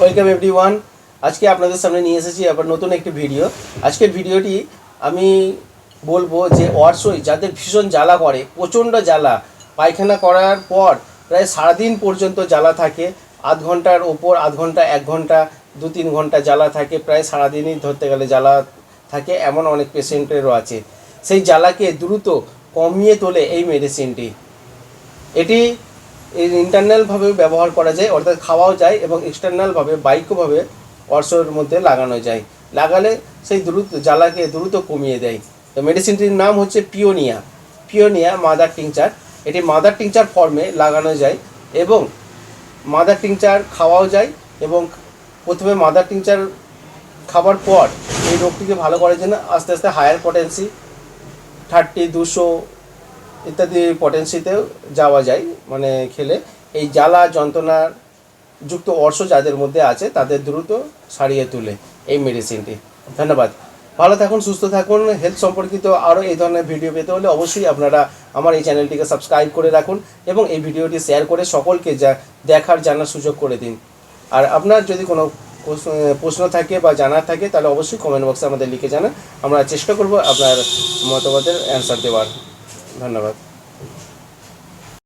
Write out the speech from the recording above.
Welcome every one আজকে আপনাদের সামনে নিয়ে এসেছি আবার নতুন একটি ভিডিও আজকের ভিডিওটি আমি বলব যে অর্শই যাদের ভীষণ জ্বালা করে, প্রচণ্ড জ্বালা, পায়খানা করার পর প্রায় সারাদিন পর্যন্ত জ্বালা থাকে, আধ ঘণ্টার ওপর আধ ঘণ্টা, এক ঘণ্টা, দু তিন ঘণ্টা জ্বালা থাকে, প্রায় সারাদিনই ধরতে গেলে জ্বালা থাকে, এমন অনেক পেশেন্টেরও আছে। সেই জ্বালাকে দ্রুত কমিয়ে তোলে এই মেডিসিনটি এটি ইন্টারনালভাবে ব্যবহার করা যায়, অর্থাৎ খাওয়াও যায় এবং এক্সটার্নালভাবে বাইকভাবে অর্শর মধ্যে লাগানো যায়। লাগালে সেই দ্রুত, জ্বালাকে দ্রুত কমিয়ে দেয়। তো মেডিসিনটির নাম হচ্ছে পিওনিয়া পিওনিয়া মাদার টিংচার এটি মাদার টিংচার ফর্মে লাগানো যায় এবং মাদার টিংচার খাওয়াও যায় এবং প্রথমে মাদার টিংচার খাবার পর এই রোগটিকে ভালো করার জন্য আস্তে আস্তে হায়ার পটেন্সি থার্টি দুশো ইত্যাদি পটেন্সিতেও যাওয়া যায় মানে খেলে। এই জ্বালা যন্ত্রণার যুক্ত অর্শ যাদের মধ্যে আছে, তাদের দ্রুত সারিয়ে তুলে এই মেডিসিনটি ধন্যবাদ। ভালো থাকুন, সুস্থ থাকুন। হেলথ সম্পর্কিত আরও এই ধরনের ভিডিও পেতে হলে অবশ্যই আপনারা আমার এই চ্যানেলটিকে সাবস্ক্রাইব করে রাখুন এবং এই ভিডিওটি শেয়ার করে সকলকে যা দেখার, জানার সুযোগ করে দিন। আর আপনার যদি কোনো প্রশ্ন- থাকে বা জানার থাকে, তাহলে অবশ্যই কমেন্ট বক্সে আমাদের লিখে জানান। আমরা চেষ্টা করব আপনার মতামতের অ্যান্সার দেওয়ার। ধন্যবাদ।